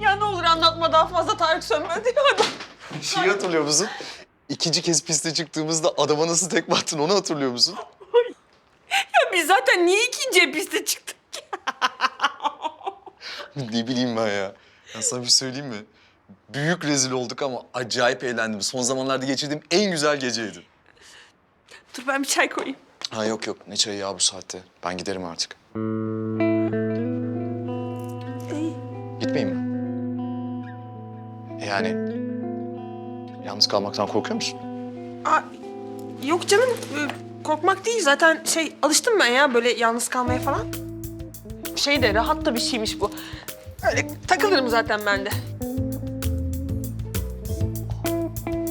Ya ne olur anlatma daha fazla Tarık sönmedi ya. Şeyi hatırlıyor musun? İkinci kez piste çıktığımızda adama nasıl tekme attın onu hatırlıyor musun? Ya biz zaten niye ikinci piste çıktık? ne bileyim ben ya. Ya sana bir söyleyeyim mi? Büyük rezil olduk ama acayip eğlendim. Son zamanlarda geçirdiğim en güzel geceydi. Dur ben bir çay koyayım. Ha yok yok ne çayı ya bu saatte. Ben giderim artık. Gitmeyeyim mi? Yani yalnız kalmaktan korkuyor musun? Aa, yok canım ee, korkmak değil zaten şey alıştım ben ya böyle yalnız kalmaya falan. Şey de rahat da bir şeymiş bu. Öyle takılırım zaten ben de.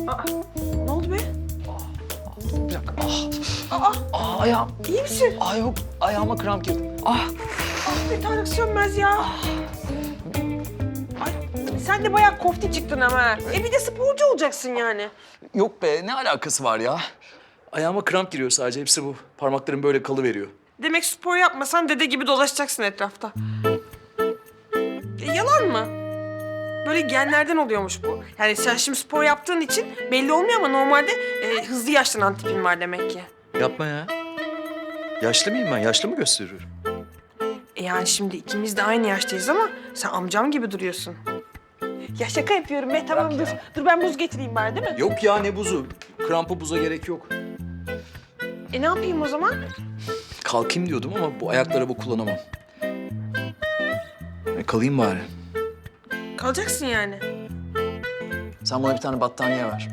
Aa, ne oldu be? Bir dakika. Ah, Aa, ah ayağım. iyi misin? Ah yok ayağıma kramp girdi. Ah. Ah be Tarık sönmez ya. Ay, sen de bayağı kofti çıktın ama. E bir de sporcu olacaksın yani. Yok be ne alakası var ya? Ayağıma kramp giriyor sadece hepsi bu. Parmaklarım böyle kalıveriyor. Demek spor yapmasan dede gibi dolaşacaksın etrafta. E, yalan mı? Böyle genlerden oluyormuş bu. Yani sen şimdi spor yaptığın için belli olmuyor ama normalde e, hızlı yaşlanan tipin var demek ki. Yapma ya. Yaşlı mıyım ben? Yaşlı mı gösteriyorum? Yani şimdi ikimiz de aynı yaştayız ama sen amcam gibi duruyorsun. Ya şaka yapıyorum be tamam dur. Dur ben buz getireyim bari değil mi? Yok ya ne buzu? Krampı buza gerek yok. E ne yapayım o zaman? Kalkayım diyordum ama bu ayaklara araba kullanamam. E, kalayım bari. Kalacaksın yani. Sen bana bir tane battaniye ver.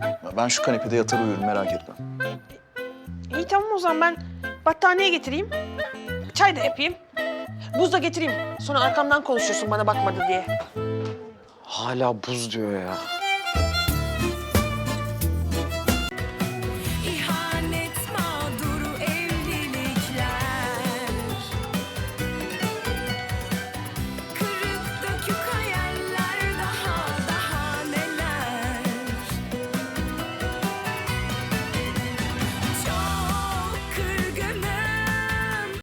Ya ben şu kanepede yatar uyurum merak etme. İyi tamam o zaman ben battaniye getireyim. Çay da yapayım. Buz da getireyim. Sonra arkamdan konuşuyorsun bana bakmadı diye. Hala buz diyor ya.